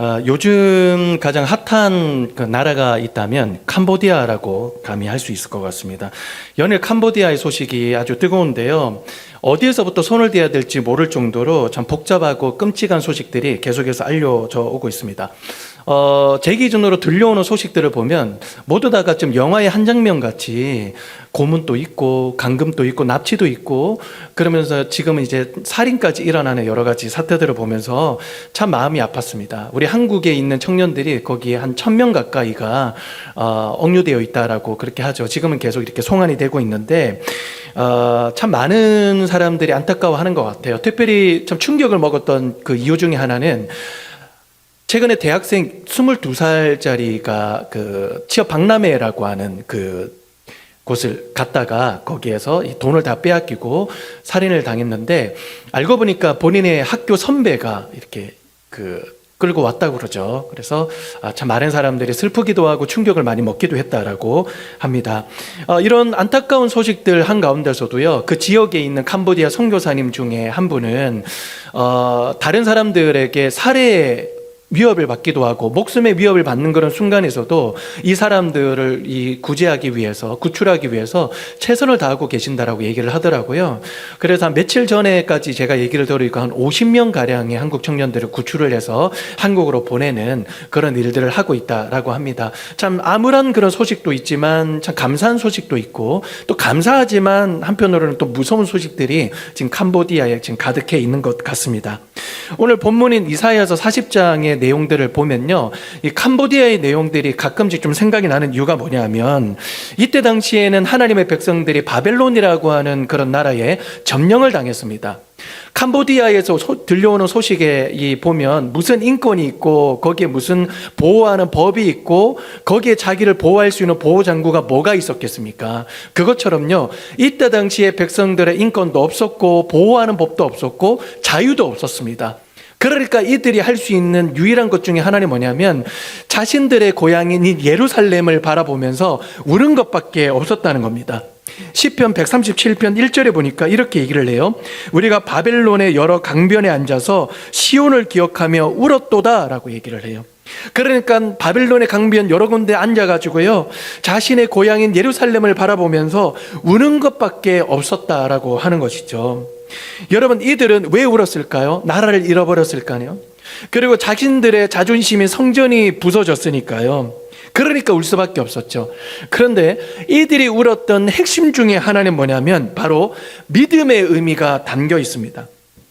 어, 요즘 가장 핫한 그 나라가 있다면 캄보디아라고 감히 할 수 있을 것 같습니다. 연일 캄보디아의 소식이 아주 뜨거운데요. 어디에서부터 손을 대야 될지 모를 정도로 참 복잡하고 끔찍한 소식들이 계속해서 알려져 오고 있습니다. 어, 제 기준으로 들려오는 소식들을 보면 모두 다가 좀 영화의 한 장면 같이 고문도 있고 강금도 있고 납치도 있고 그러면서 지금은 이제 살인까지 일어나는 여러 가지 사태들을 보면서 참 마음이 아팠습니다. 우리 한국에 있는 청년들이 거기에 한 천 명 가까이가 어, 억류되어 있다라고 그렇게 하죠. 지금은 계속 이렇게 송환이 되고 있는데 어, 참 많은 사람들이 안타까워하는 것 같아요. 특별히 좀 충격을 먹었던 그 이유 중에 하나는 최근에 대학생 22살짜리가 그 취업 박람회라고 하는 그 곳을 갔다가 거기에서 이 돈을 다 빼앗기고 살인을 당했는데 알고 보니까 본인의 학교 선배가 이렇게 그 끌고 왔다고 그러죠. 그래서 아, 참 많은 사람들이 슬프기도 하고 충격을 많이 먹기도 했다라고 합니다. 어, 이런 안타까운 소식들 한 가운데서도요. 그 지역에 있는 캄보디아 선교사님 중에 한 분은 어, 다른 사람들에게 살해 위협을 받기도 하고 목숨의 위협을 받는 그런 순간에서도 이 사람들을 이 구제하기 위해서 구출하기 위해서 최선을 다하고 계신다라고 얘기를 하더라고요. 그래서 한 며칠 전에까지 제가 얘기를 들으니까 한 50명 가량의 한국 청년들을 구출을 해서 한국으로 보내는 그런 일들을 하고 있다라고 합니다. 참 암울한 그런 소식도 있지만 참 감사한 소식도 있고 또 감사하지만 한편으로는 또 무서운 소식들이 지금 캄보디아에 지금 가득해 있는 것 같습니다. 오늘 본문인 이사야서 40장의 내용들을 보면요. 이 캄보디아의 내용들이 가끔씩 좀 생각이 나는 이유가 뭐냐면 이때 당시에는 하나님의 백성들이 바벨론이라고 하는 그런 나라에 점령을 당했습니다. 캄보디아에서 소- 들려오는 소식에 이 보면 무슨 인권이 있고 거기에 무슨 보호하는 법이 있고 거기에 자기를 보호할 수 있는 보호 장구가 뭐가 있었겠습니까? 그것처럼요. 이때 당시에 백성들의 인권도 없었고 보호하는 법도 없었고 자유도 없었습니다. 그러니까 이들이 할 수 있는 유일한 것 중에 하나는 뭐냐면 자신들의 고향인 이 예루살렘을 바라보면서 우는 것밖에 없었다는 겁니다. 시편 137편 1절에 보니까 이렇게 얘기를 해요. 우리가 바벨론의 여러 강변에 앉아서 시온을 기억하며 울었도다라고 얘기를 해요. 그러니까 바벨론의 강변 여러 군데 앉아가지고요 자신의 고향인 예루살렘을 바라보면서 우는 것밖에 없었다라고 하는 것이죠. 여러분 이들은 왜 울었을까요? 나라를 잃어버렸을까요? 그리고 자신들의 자존심이 성전이 부서졌으니까요. 그러니까 울 수밖에 없었죠. 그런데 이들이 울었던 핵심 중에 하나는 뭐냐면 바로 믿음의 의미가 담겨 있습니다.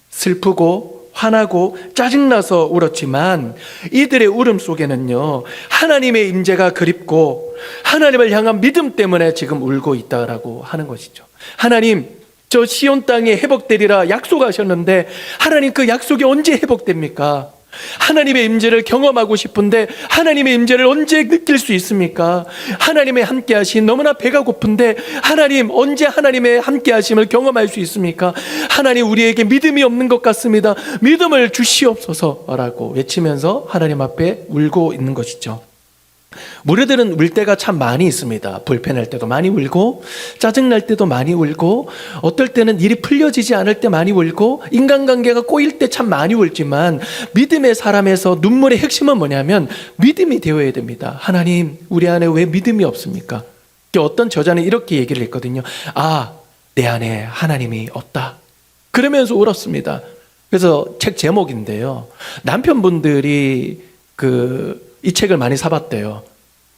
슬프고 화나고 짜증나서 울었지만 이들의 울음 속에는요 하나님의 임재가 그립고 하나님을 향한 믿음 때문에 지금 울고 있다라고 하는 것이죠. 하나님 저 시온 땅에 회복되리라 약속하셨는데 하나님 그 약속이 언제 회복됩니까? 하나님의 임재를 경험하고 싶은데 하나님의 임재를 언제 느낄 수 있습니까? 하나님의 함께 하신 너무나 배가 고픈데 하나님 언제 하나님의 함께 하심을 경험할 수 있습니까? 하나님 우리에게 믿음이 없는 것 같습니다. 믿음을 주시옵소서라고 외치면서 하나님 앞에 울고 있는 것이죠. 무리들은 울 때가 참 많이 있습니다. 불편할 때도 많이 울고, 짜증날 때도 많이 울고, 어떨 때는 일이 풀려지지 않을 때 많이 울고, 인간관계가 꼬일 때 참 많이 울지만, 믿음의 사람에서 눈물의 핵심은 뭐냐면, 믿음이 되어야 됩니다. 하나님, 우리 안에 왜 믿음이 없습니까? 어떤 저자는 이렇게 얘기를 했거든요. 아, 내 안에 하나님이 없다. 그러면서 울었습니다. 그래서 책 제목인데요. 남편분들이 그 이 책을 많이 사봤대요.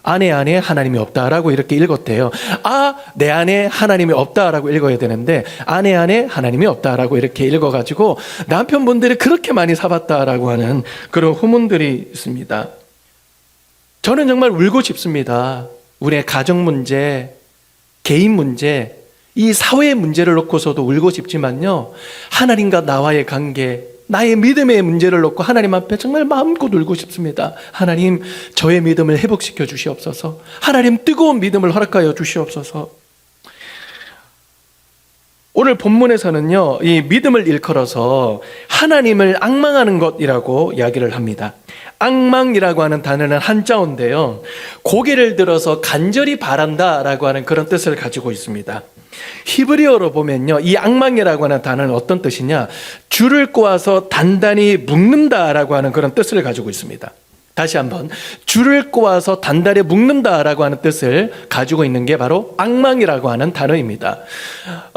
아내 안에 하나님이 없다라고 이렇게 읽었대요. 아, 내 안에 하나님이 없다라고 읽어야 되는데 아내 안에 하나님이 없다라고 이렇게 읽어가지고 남편분들이 그렇게 많이 사봤다라고 하는 그런 후문들이 있습니다. 저는 정말 울고 싶습니다. 우리의 가정 문제, 개인 문제, 이 사회의 문제를 놓고서도 울고 싶지만요. 하나님과 나와의 관계, 나의 믿음의 문제를 놓고 하나님 앞에 정말 마음껏 울고 싶습니다. 하나님, 저의 믿음을 회복시켜 주시옵소서. 하나님, 뜨거운 믿음을 허락하여 주시옵소서. 오늘 본문에서는요, 이 믿음을 일컬어서 하나님을 악망하는 것이라고 이야기를 합니다. 악망이라고 하는 단어는 한자어인데요. 고개를 들어서 간절히 바란다 라고 하는 그런 뜻을 가지고 있습니다. 히브리어로 보면요, 이 악망이라고 하는 단어는 어떤 뜻이냐? 줄을 꼬아서 단단히 묶는다 라고 하는 그런 뜻을 가지고 있습니다. 다시 한번 줄을 꼬아서 단단히 묶는다라고 하는 뜻을 가지고 있는 게 바로 악망이라고 하는 단어입니다.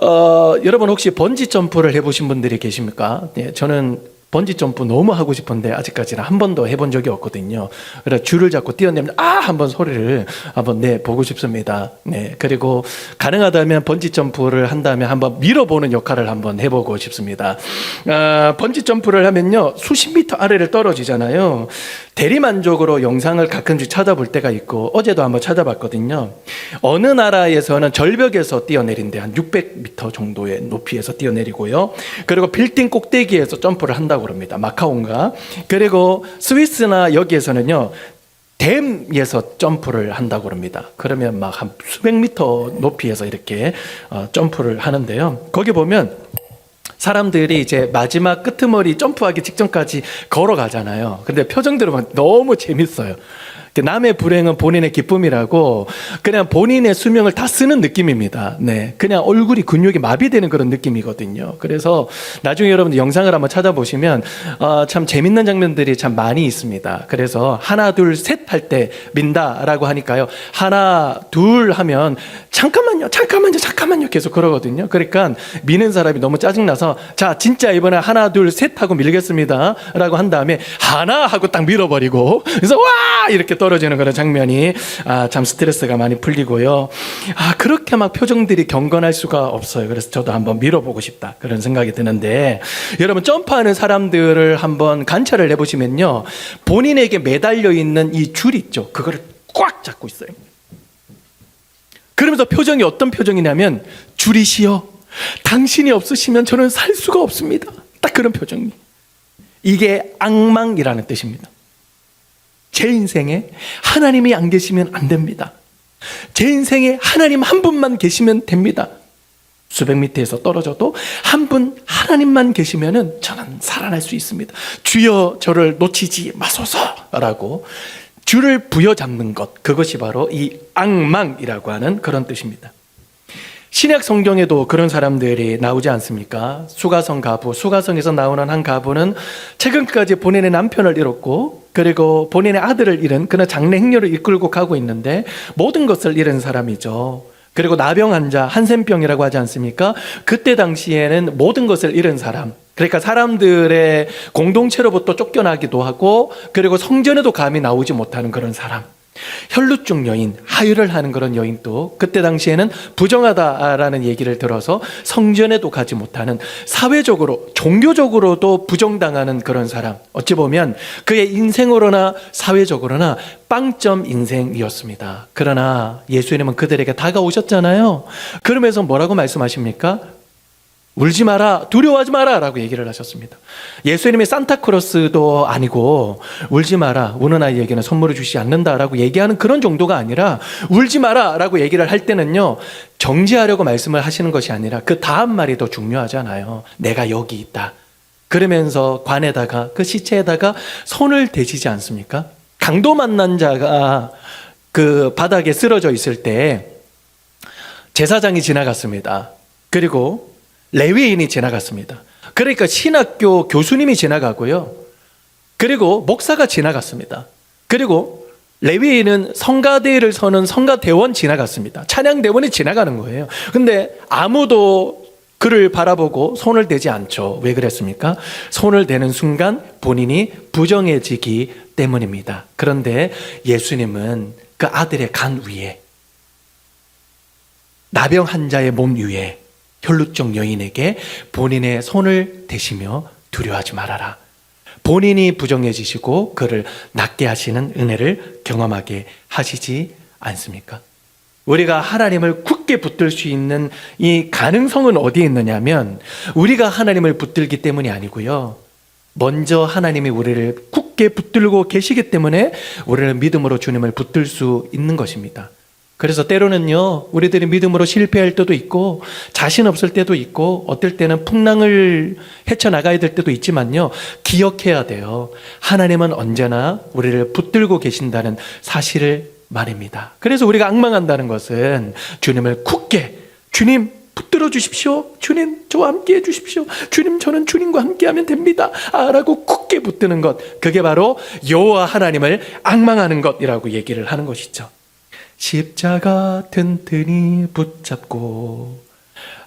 어, 여러분 혹시 번지 점프를 해보신 분들이 계십니까? 네, 저는 번지 점프 너무 하고 싶은데 아직까지는 한 번도 해본 적이 없거든요. 그래서 줄을 잡고 뛰어내면 아 한번 소리를 한번 내 보고 싶습니다. 네 그리고 가능하다면 번지 점프를 한다면 한번 밀어보는 역할을 한번 해보고 싶습니다. 아, 번지 점프를 하면요 수십 미터 아래를 떨어지잖아요. 대리만족으로 영상을 가끔씩 찾아볼 때가 있고 어제도 한번 찾아봤거든요. 어느 나라에서는 절벽에서 뛰어내린대 한 600m 정도의 높이에서 뛰어내리고요. 그리고 빌딩 꼭대기에서 점프를 한다고 합니다. 마카오인가. 그리고 스위스나 여기에서는요. 댐에서 점프를 한다고 합니다. 그러면 막 한 수백 미터 높이에서 이렇게 어, 점프를 하는데요. 거기 보면 사람들이 이제 마지막 끄트머리 점프하기 직전까지 걸어가잖아요. 근데 표정들은 막 너무 재밌어요. 남의 불행은 본인의 기쁨이라고 그냥 본인의 수명을 다 쓰는 느낌입니다. 네. 그냥 얼굴이 근육이 마비되는 그런 느낌이거든요. 그래서 나중에 여러분들 영상을 한번 찾아보시면 어, 참 재밌는 장면들이 참 많이 있습니다. 그래서 하나, 둘, 셋 할 때 민다라고 하니까요. 하나, 둘 하면 잠깐만요, 잠깐만요, 잠깐만요 계속 그러거든요. 그러니까 미는 사람이 너무 짜증나서 자, 진짜 이번에 하나, 둘, 셋 하고 밀겠습니다. 라고 한 다음에 하나 하고 딱 밀어버리고 그래서 와! 이렇게 떨어지는 그런 장면이 아, 참 스트레스가 많이 풀리고요. 아, 그렇게 막 표정들이 경건할 수가 없어요. 그래서 저도 한번 밀어보고 싶다. 그런 생각이 드는데 여러분 점프하는 사람들을 한번 관찰을 해보시면요. 본인에게 매달려 있는 이 줄 있죠. 그거를 꽉 잡고 있어요. 그러면서 표정이 어떤 표정이냐면 줄이시여 당신이 없으시면 저는 살 수가 없습니다. 딱 그런 표정이. 이게 악망이라는 뜻입니다. 제 인생에 하나님이 안 계시면 안 됩니다. 제 인생에 하나님 한 분만 계시면 됩니다. 수백 미터에서 떨어져도 한 분 하나님만 계시면은 저는 살아날 수 있습니다. 주여 저를 놓치지 마소서라고 주를 부여잡는 것 그것이 바로 이 악망이라고 하는 그런 뜻입니다. 신약 성경에도 그런 사람들이 나오지 않습니까? 수가성 가부, 수가성에서 나오는 한 가부는 최근까지 본인의 남편을 잃었고, 그리고 본인의 아들을 잃은 그런 장래 행렬을 이끌고 가고 있는데, 모든 것을 잃은 사람이죠. 그리고 나병 환자, 한센병이라고 하지 않습니까? 그때 당시에는 모든 것을 잃은 사람. 그러니까 사람들의 공동체로부터 쫓겨나기도 하고, 그리고 성전에도 감히 나오지 못하는 그런 사람. 혈루증 여인, 하유를 하는 그런 여인도 그때 당시에는 부정하다라는 얘기를 들어서 성전에도 가지 못하는 사회적으로, 종교적으로도 부정당하는 그런 사람. 어찌 보면 그의 인생으로나 사회적으로나 빵점 인생이었습니다. 그러나 예수님은 그들에게 다가오셨잖아요. 그러면서 뭐라고 말씀하십니까? 울지 마라, 두려워하지 마라 라고 얘기를 하셨습니다. 예수님이 산타크로스도 아니고 울지 마라, 우는 아이에게는 선물을 주시지 않는다 라고 얘기하는 그런 정도가 아니라 울지 마라 라고 얘기를 할 때는요, 정지하려고 말씀을 하시는 것이 아니라 그 다음 말이 더 중요하잖아요. 내가 여기 있다. 그러면서 관에다가 그 시체에다가 손을 대시지 않습니까? 강도 만난 자가 그 바닥에 쓰러져 있을 때 제사장이 지나갔습니다. 그리고 레위인이 지나갔습니다. 그러니까 신학교 교수님이 지나가고요. 그리고 목사가 지나갔습니다. 그리고 레위인은 성가대를 서는 성가대원 지나갔습니다. 찬양대원이 지나가는 거예요. 근데 아무도 그를 바라보고 손을 대지 않죠. 왜 그랬습니까? 손을 대는 순간 본인이 부정해지기 때문입니다. 그런데 예수님은 그 아들의 간 위에 나병 환자의 몸 위에 혈루증 여인에게 본인의 손을 대시며 두려워하지 말아라. 본인이 부정해지시고 그를 낫게 하시는 은혜를 경험하게 하시지 않습니까? 우리가 하나님을 굳게 붙들 수 있는 이 가능성은 어디에 있느냐면 우리가 하나님을 붙들기 때문이 아니고요. 먼저 하나님이 우리를 굳게 붙들고 계시기 때문에 우리는 믿음으로 주님을 붙들 수 있는 것입니다. 그래서 때로는요, 우리들이 믿음으로 실패할 때도 있고, 자신 없을 때도 있고, 어떨 때는 풍랑을 헤쳐나가야 될 때도 있지만요, 기억해야 돼요. 하나님은 언제나 우리를 붙들고 계신다는 사실을 말입니다. 그래서 우리가 악망한다는 것은 주님을 굳게, 주님, 붙들어 주십시오. 주님, 저와 함께 해 주십시오. 주님, 저는 주님과 함께 하면 됩니다. 아, 라고 굳게 붙드는 것. 그게 바로 여호와 하나님을 악망하는 것이라고 얘기를 하는 것이죠. 십자가 튼튼히 붙잡고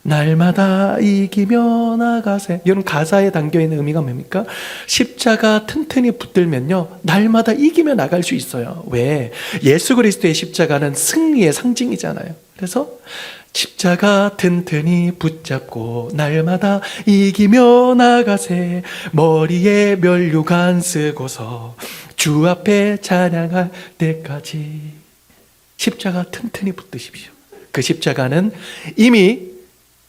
날마다 이기며 나가세. 이런 가사에 담겨 있는 의미가 뭡니까? 십자가 튼튼히 붙들면요, 날마다 이기며 나갈 수 있어요. 왜? 예수 그리스도의 십자가는 승리의 상징이잖아요. 그래서 십자가 튼튼히 붙잡고 날마다 이기며 나가세. 머리에 면류관 쓰고서 주 앞에 찬양할 때까지. 십자가 튼튼히 붙드십시오. 그 십자가는 이미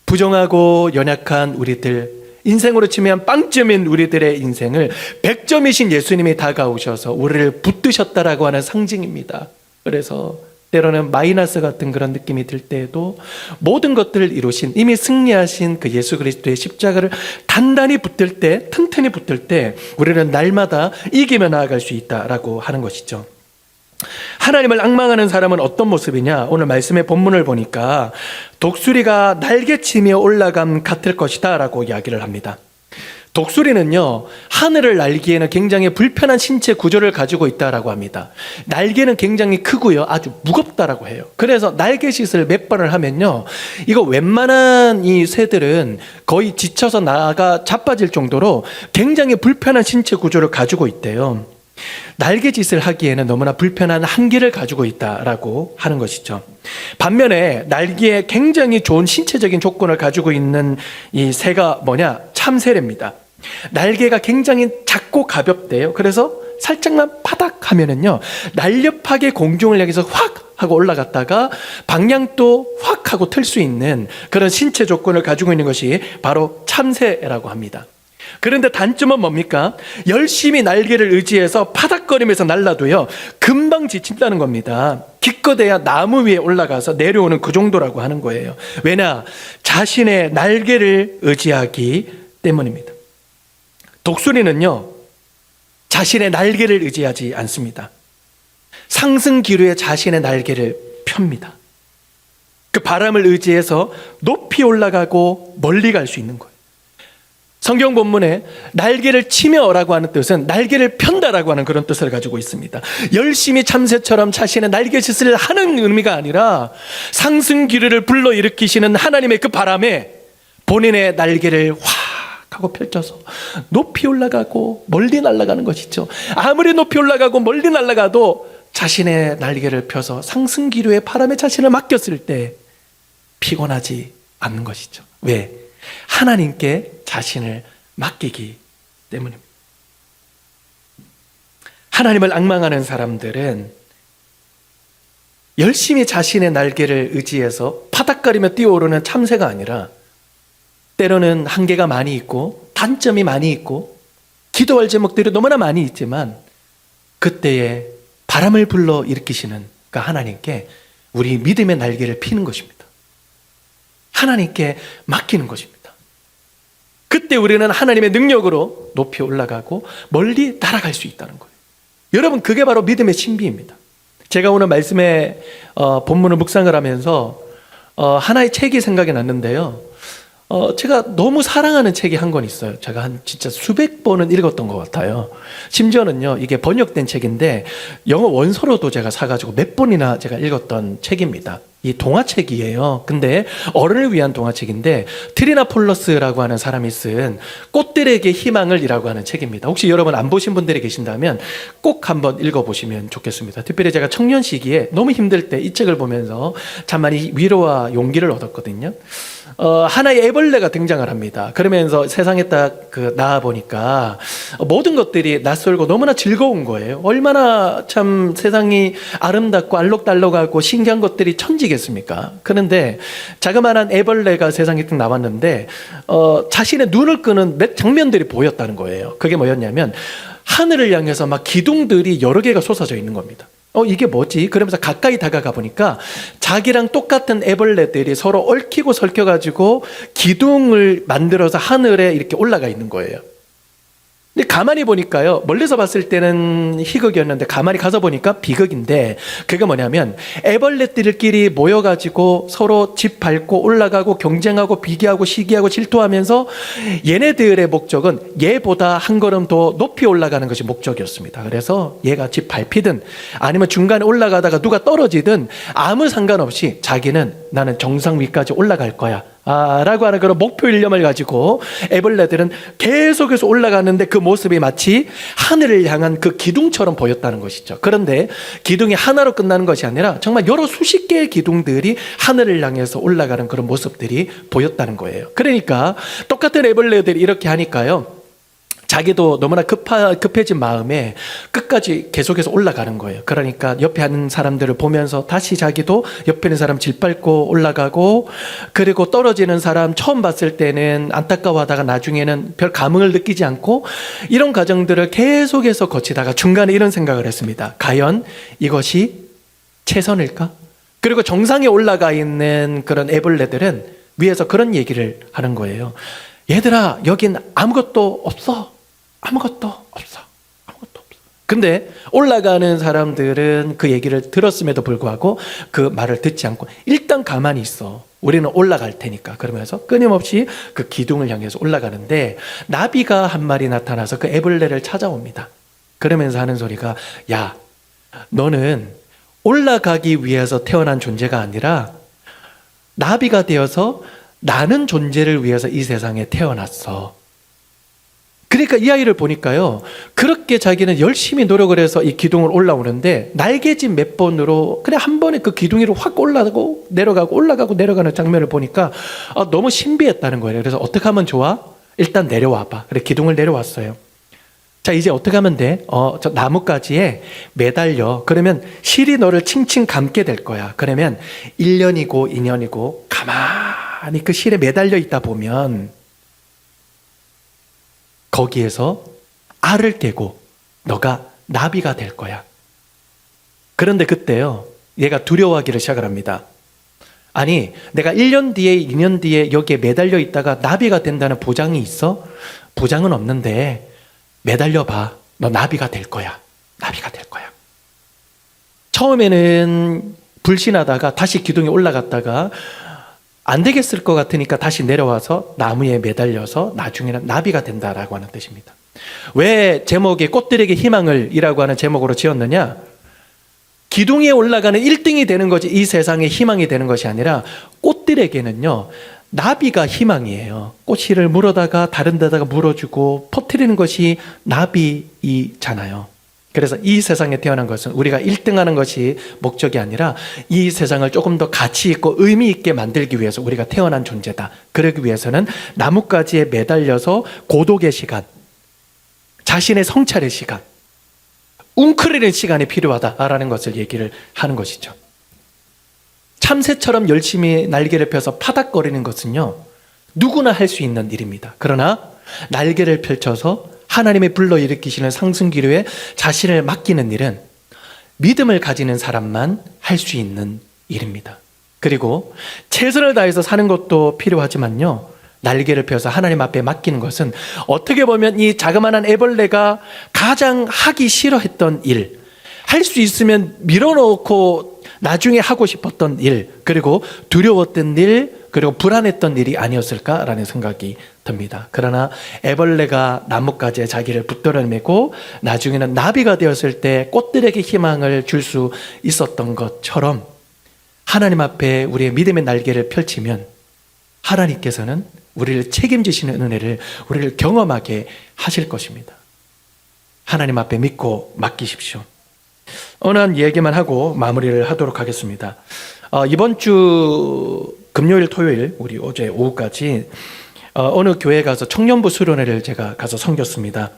부정하고 연약한 우리들, 인생으로 치면 빵점인 우리들의 인생을 100점이신 예수님이 다가오셔서 우리를 붙드셨다라고 하는 상징입니다. 그래서 때로는 마이너스 같은 그런 느낌이 들 때에도 모든 것들을 이루신 이미 승리하신 그 예수 그리스도의 십자가를 단단히 붙들 때, 튼튼히 붙들 때 우리는 날마다 이기며 나아갈 수 있다라고 하는 것이죠. 하나님을 악망하는 사람은 어떤 모습이냐? 오늘 말씀의 본문을 보니까 독수리가 날개치며 올라감 같을 것이다 라고 이야기를 합니다. 독수리는요, 하늘을 날기에는 굉장히 불편한 신체 구조를 가지고 있다라고 합니다. 날개는 굉장히 크고요, 아주 무겁다라고 해요. 그래서 날개짓을 몇 번을 하면요, 이거 웬만한 이 새들은 거의 지쳐서 나가 자빠질 정도로 굉장히 불편한 신체 구조를 가지고 있대요. 날개짓을 하기에는 너무나 불편한 한계를 가지고 있다라고 하는 것이죠. 반면에 날개에 굉장히 좋은 신체적인 조건을 가지고 있는 이 새가 뭐냐? 참새랍니다. 날개가 굉장히 작고 가볍대요. 그래서 살짝만 파닥 하면은요, 날렵하게 공중을 향해서 확 하고 올라갔다가 방향도 확 하고 틀 수 있는 그런 신체 조건을 가지고 있는 것이 바로 참새라고 합니다. 그런데 단점은 뭡니까? 열심히 날개를 의지해서 파닥거리면서 날라도요, 금방 지친다는 겁니다. 기껏해야 나무 위에 올라가서 내려오는 그 정도라고 하는 거예요. 왜냐? 자신의 날개를 의지하기 때문입니다. 독수리는요, 자신의 날개를 의지하지 않습니다. 상승 기류에 자신의 날개를 펴니다. 그 바람을 의지해서 높이 올라가고 멀리 갈 수 있는 거예요. 성경 본문에 날개를 치며라고 하는 뜻은 날개를 편다라고 하는 그런 뜻을 가지고 있습니다. 열심히 참새처럼 자신의 날개짓을 하는 의미가 아니라 상승 기류를 불러 일으키시는 하나님의 그 바람에 본인의 날개를 확 하고 펼쳐서 높이 올라가고 멀리 날아가는 것이죠. 아무리 높이 올라가고 멀리 날아가도 자신의 날개를 펴서 상승 기류의 바람에 자신을 맡겼을 때 피곤하지 않는 것이죠. 왜? 하나님께 자신을 맡기기 때문입니다. 하나님을 악망하는 사람들은 열심히 자신의 날개를 의지해서 파닥거리며 뛰어오르는 참새가 아니라 때로는 한계가 많이 있고 단점이 많이 있고 기도할 제목들이 너무나 많이 있지만 그때에 바람을 불러 일으키시는 그 하나님께 우리 믿음의 날개를 피는 것입니다. 하나님께 맡기는 것입니다. 그때 우리는 하나님의 능력으로 높이 올라가고 멀리 날아갈 수 있다는 거예요. 여러분, 그게 바로 믿음의 신비입니다. 제가 오늘 말씀에 어, 본문을 묵상을 하면서 어, 하나의 책이 생각이 났는데요. 어, 제가 너무 사랑하는 책이 한 권 있어요. 제가 한 진짜 수백 번은 읽었던 것 같아요. 심지어는요, 이게 번역된 책인데, 영어 원서로도 제가 사가지고 몇 번이나 제가 읽었던 책입니다. 이 동화책이에요. 근데 어른을 위한 동화책인데, 트리나 폴러스라고 하는 사람이 쓴 꽃들에게 희망을 이라고 하는 책입니다. 혹시 여러분 안 보신 분들이 계신다면 꼭 한번 읽어보시면 좋겠습니다. 특별히 제가 청년 시기에 너무 힘들 때 이 책을 보면서 참 많이 위로와 용기를 얻었거든요. 어, 하나의 애벌레가 등장을 합니다. 그러면서 세상에 딱 그 나와 보니까 모든 것들이 낯설고 너무나 즐거운 거예요. 얼마나 참 세상이 아름답고 알록달록하고 신기한 것들이 천지겠습니까? 그런데 자그마한 애벌레가 세상에 딱 나왔는데 어, 자신의 눈을 끄는 몇 장면들이 보였다는 거예요. 그게 뭐였냐면 하늘을 향해서 막 기둥들이 여러 개가 솟아져 있는 겁니다. 어, 이게 뭐지? 그러면서 가까이 다가가 보니까 자기랑 똑같은 애벌레들이 서로 얽히고 설켜가지고 기둥을 만들어서 하늘에 이렇게 올라가 있는 거예요. 근데 가만히 보니까요, 멀리서 봤을 때는 희극이었는데 가만히 가서 보니까 비극인데 그게 뭐냐면 애벌레들끼리 모여가지고 서로 집 밟고 올라가고 경쟁하고 비교하고 시기하고 질투하면서 얘네들의 목적은 얘보다 한 걸음 더 높이 올라가는 것이 목적이었습니다. 그래서 얘가 집 밟히든 아니면 중간에 올라가다가 누가 떨어지든 아무 상관없이 자기는 나는 정상 위까지 올라갈 거야. 아, 라고 하는 그런 목표 일념을 가지고 애벌레들은 계속해서 올라가는데 그 모습이 마치 하늘을 향한 그 기둥처럼 보였다는 것이죠. 그런데 기둥이 하나로 끝나는 것이 아니라 정말 여러 수십 개의 기둥들이 하늘을 향해서 올라가는 그런 모습들이 보였다는 거예요. 그러니까 똑같은 애벌레들이 이렇게 하니까요. 자기도 너무나 급하, 급해진 마음에 끝까지 계속해서 올라가는 거예요. 그러니까 옆에 하는 사람들을 보면서 다시 자기도 옆에 있는 사람 질밟고 올라가고 그리고 떨어지는 사람 처음 봤을 때는 안타까워하다가 나중에는 별 감흥을 느끼지 않고 이런 과정들을 계속해서 거치다가 중간에 이런 생각을 했습니다. 과연 이것이 최선일까? 그리고 정상에 올라가 있는 그런 애벌레들은 위에서 그런 얘기를 하는 거예요. 얘들아, 여긴 아무것도 없어. 아무것도 없어. 아무것도 없어. 근데 올라가는 사람들은 그 얘기를 들었음에도 불구하고 그 말을 듣지 않고 일단 가만히 있어. 우리는 올라갈 테니까. 그러면서 끊임없이 그 기둥을 향해서 올라가는데 나비가 한 마리 나타나서 그 애벌레를 찾아옵니다. 그러면서 하는 소리가 야, 너는 올라가기 위해서 태어난 존재가 아니라 나비가 되어서 나는 존재를 위해서 이 세상에 태어났어. 그러니까 이 아이를 보니까요, 그렇게 자기는 열심히 노력을 해서 이 기둥을 올라오는데, 날개짓 몇 번으로, 그냥 한 번에 그 기둥 위로 확 올라가고, 내려가고, 올라가고, 내려가는 장면을 보니까, 아, 너무 신비했다는 거예요. 그래서 어떻게 하면 좋아? 일단 내려와 봐. 그래, 기둥을 내려왔어요. 자, 이제 어떻게 하면 돼? 어, 저 나뭇가지에 매달려. 그러면 실이 너를 칭칭 감게 될 거야. 그러면 1년이고 2년이고 가만히 그 실에 매달려 있다 보면 거기에서 알을 깨고 너가 나비가 될 거야. 그런데 그때요, 얘가 두려워하기를 시작을 합니다. 아니, 내가 1년 뒤에, 2년 뒤에 여기에 매달려 있다가 나비가 된다는 보장이 있어? 보장은 없는데, 매달려 봐. 너 나비가 될 거야. 나비가 될 거야. 처음에는 불신하다가 다시 기둥에 올라갔다가 안 되겠을 것 같으니까 다시 내려와서 나무에 매달려서 나중에는 나비가 된다라고 하는 뜻입니다. 왜 제목에 꽃들에게 희망을 이라고 하는 제목으로 지었느냐? 기둥에 올라가는 1등이 되는 것이 이 세상의 희망이 되는 것이 아니라 꽃들에게는요, 나비가 희망이에요. 꽃씨를 물어다가 다른 데다가 물어주고 퍼뜨리는 것이 나비이잖아요. 그래서 이 세상에 태어난 것은 우리가 1등 하는 것이 목적이 아니라 이 세상을 조금 더 가치 있고 의미 있게 만들기 위해서 우리가 태어난 존재다. 그러기 위해서는 나뭇가지에 매달려서 고독의 시간, 자신의 성찰의 시간, 웅크리는 시간이 필요하다라는 것을 얘기를 하는 것이죠. 참새처럼 열심히 날개를 펴서 파닥거리는 것은요, 누구나 할 수 있는 일입니다. 그러나 날개를 펼쳐서 하나님의 불러 일으키시는 상승기류에 자신을 맡기는 일은 믿음을 가지는 사람만 할 수 있는 일입니다. 그리고 최선을 다해서 사는 것도 필요하지만요. 날개를 펴서 하나님 앞에 맡기는 것은 어떻게 보면 이 자그마한 애벌레가 가장 하기 싫어했던 일, 할 수 있으면 밀어놓고 나중에 하고 싶었던 일, 그리고 두려웠던 일, 그리고 불안했던 일이 아니었을까라는 생각이 듭니다. 그러나 애벌레가 나뭇가지에 자기를 붙들어매고 나중에는 나비가 되었을 때 꽃들에게 희망을 줄 수 있었던 것처럼 하나님 앞에 우리의 믿음의 날개를 펼치면 하나님께서는 우리를 책임지시는 은혜를 우리를 경험하게 하실 것입니다. 하나님 앞에 믿고 맡기십시오. 어느 한 얘기만 하고 마무리를 하도록 하겠습니다. 어, 이번 주 금요일, 토요일, 우리 어제 오후까지 어, 느 교회 가서 청년부 수련회를 제가 가서 섬겼습니다.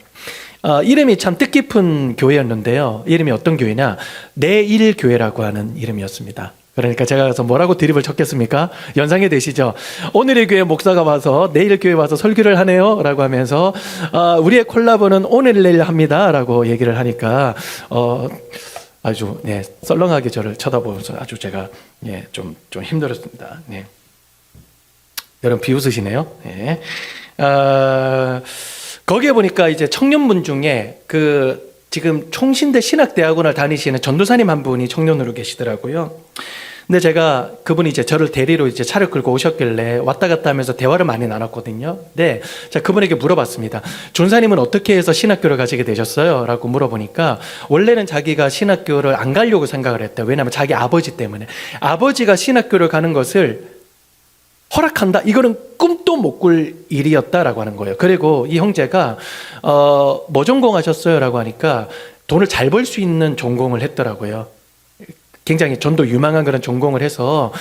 어, 이름이 참 뜻깊은 교회였는데요. 이름이 어떤 교회냐? 내일 교회라고 하는 이름이었습니다. 그러니까 제가 가서 뭐라고 드립을 쳤겠습니까? 연상이 되시죠? 오늘의 교회 목사가 와서 내일 교회 와서 설교를 하네요. 라고 하면서, 어, 우리의 콜라보는 오늘 내일 합니다. 라고 얘기를 하니까, 어, 아주 네, 썰렁하게 저를 쳐다보면서 아주 제가 예, 좀, 좀 힘들었습니다. 네. 여러분 비웃으시네요. 네. 어, 거기에 보니까 이제 청년분 중에 그 지금 총신대 신학대학원을 다니시는 전도사님 한 분이 청년으로 계시더라고요. 근데 제가 그분이 이제 저를 대리로 이제 차를 끌고 오셨길래 왔다 갔다 하면서 대화를 많이 나눴거든요. 네. 자, 그분에게 물어봤습니다. 존사님은 어떻게 해서 신학교를 가시게 되셨어요? 라고 물어보니까 원래는 자기가 신학교를 안 가려고 생각을 했대요. 왜냐하면 자기 아버지 때문에. 아버지가 신학교를 가는 것을 허락한다. 이거는 꿈도 못 꿀 일이었다라고 하는 거예요. 그리고 이 형제가 어, 뭐 전공하셨어요 라고 하니까 돈을 잘 벌 수 있는 전공을 했더라고요. 굉장히 전도 유망한 그런 전공을 해서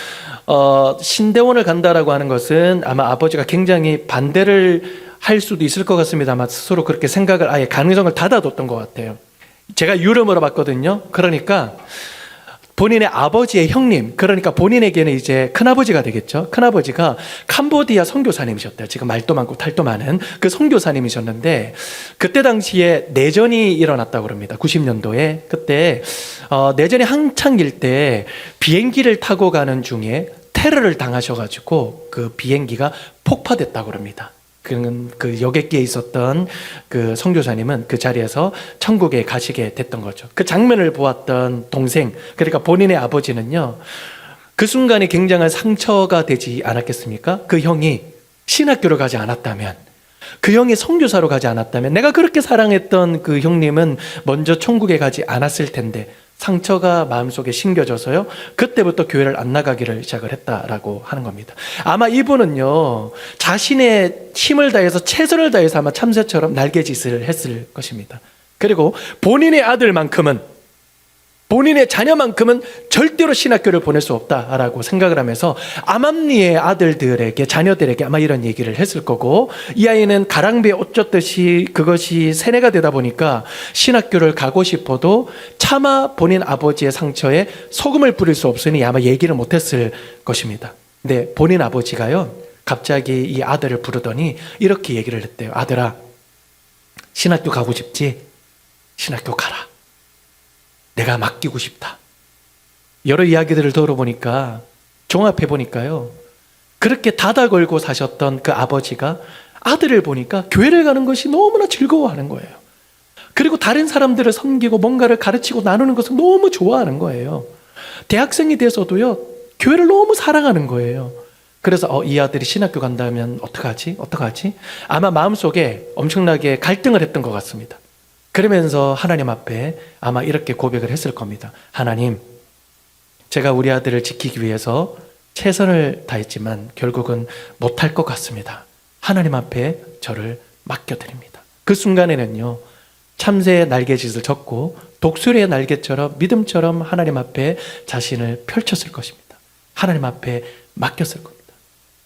어, 신대원을 간다라고 하는 것은 아마 아버지가 굉장히 반대를 할 수도 있을 것 같습니다. 아마 스스로 그렇게 생각을 아예 가능성을 닫아뒀던 것 같아요. 제가 이유를 물어봤거든요. 그러니까 본인의 아버지의 형님, 그러니까 본인에게는 이제 큰아버지가 되겠죠. 큰아버지가 캄보디아 선교사님이셨대요. 지금 말도 많고 탈도 많은 그 선교사님이셨는데 그때 당시에 내전이 일어났다고 그럽니다. 90년도에 그때 어, 내전이 한창일 때 비행기를 타고 가는 중에 테러를 당하셔가지고 그 비행기가 폭파됐다고 그럽니다. 그는 그 여객기에 있었던 그 선교사님은 그 자리에서 천국에 가시게 됐던 거죠. 그 장면을 보았던 동생, 그러니까 본인의 아버지는요, 그 순간에 굉장한 상처가 되지 않았겠습니까? 그 형이 신학교를 가지 않았다면, 그 형이 선교사로 가지 않았다면, 내가 그렇게 사랑했던 그 형님은 먼저 천국에 가지 않았을 텐데, 상처가 마음속에 심겨져서요. 그때부터 교회를 안 나가기를 시작을 했다라고 하는 겁니다. 아마 이분은요. 자신의 힘을 다해서 최선을 다해서 아마 참새처럼 날개짓을 했을 것입니다. 그리고 본인의 아들만큼은 본인의 자녀만큼은 절대로 신학교를 보낼 수 없다라고 생각을 하면서 암암리의 아들들에게 자녀들에게 아마 이런 얘기를 했을 거고 이 아이는 가랑비에 옷 젖듯이 그것이 세뇌가 되다 보니까 신학교를 가고 싶어도 차마 본인 아버지의 상처에 소금을 뿌릴 수 없으니 아마 얘기를 못했을 것입니다. 근데 본인 아버지가요 갑자기 이 아들을 부르더니 이렇게 얘기를 했대요. 아들아 신학교 가고 싶지? 신학교 가라. 내가 맡기고 싶다. 여러 이야기들을 들어보니까 종합해 보니까요. 그렇게 다다 걸고 사셨던 그 아버지가 아들을 보니까 교회를 가는 것이 너무나 즐거워하는 거예요. 그리고 다른 사람들을 섬기고 뭔가를 가르치고 나누는 것을 너무 좋아하는 거예요. 대학생이 돼서도요, 교회를 너무 사랑하는 거예요. 그래서 어, 이 아들이 신학교 간다면 어떡하지? 어떡하지? 아마 마음속에 엄청나게 갈등을 했던 것 같습니다. 그러면서 하나님 앞에 아마 이렇게 고백을 했을 겁니다. 하나님, 제가 우리 아들을 지키기 위해서 최선을 다했지만 결국은 못할 것 같습니다. 하나님 앞에 저를 맡겨드립니다. 그 순간에는요, 참새의 날개짓을 졌고 독수리의 날개처럼 믿음처럼 하나님 앞에 자신을 펼쳤을 것입니다. 하나님 앞에 맡겼을 겁니다.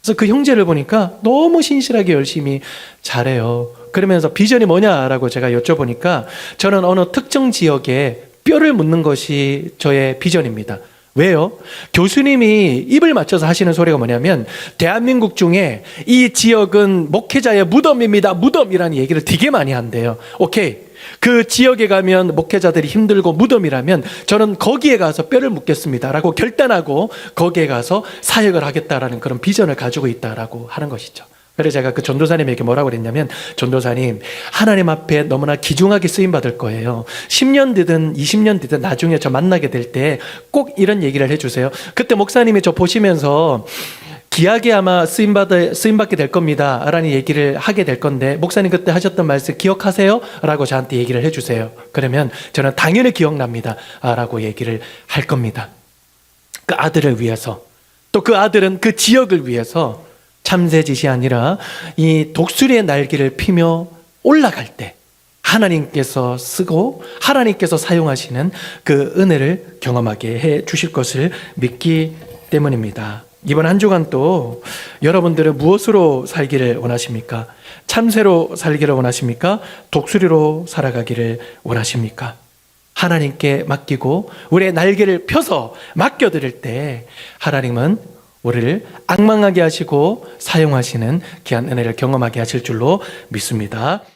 그래서 그 형제를 보니까 너무 신실하게 열심히 잘해요. 그러면서 비전이 뭐냐라고 제가 여쭤보니까 저는 어느 특정 지역에 뼈를 묻는 것이 저의 비전입니다. 왜요? 교수님이 입을 맞춰서 하시는 소리가 뭐냐면 대한민국 중에 이 지역은 목회자의 무덤입니다. 무덤이라는 얘기를 되게 많이 한대요. 오케이. 그 지역에 가면 목회자들이 힘들고 무덤이라면 저는 거기에 가서 뼈를 묻겠습니다라고 결단하고 거기에 가서 사역을 하겠다라는 그런 비전을 가지고 있다라고 하는 것이죠. 그래서 제가 그 전도사님에게 뭐라고 그랬냐면 전도사님 하나님 앞에 너무나 귀중하게 쓰임 받을 거예요. 10년 뒤든 20년 뒤든 나중에 저 만나게 될 때 꼭 이런 얘기를 해주세요. 그때 목사님이 저 보시면서 기하게 아마 쓰임 받을 쓰임 받게 될 겁니다라는 얘기를 하게 될 건데 목사님 그때 하셨던 말씀 기억하세요?라고 저한테 얘기를 해주세요. 그러면 저는 당연히 기억납니다라고 얘기를 할 겁니다. 그 아들을 위해서 또 그 아들은 그 지역을 위해서 참새짓이 아니라 이 독수리의 날개를 피며 올라갈 때 하나님께서 쓰고 하나님께서 사용하시는 그 은혜를 경험하게 해 주실 것을 믿기 때문입니다. 이번 한 주간 또 여러분들은 무엇으로 살기를 원하십니까? 참새로 살기를 원하십니까? 독수리로 살아가기를 원하십니까? 하나님께 맡기고 우리의 날개를 펴서 맡겨드릴 때 하나님은 우리를 악망하게 하시고 사용하시는 귀한 은혜를 경험하게 하실 줄로 믿습니다.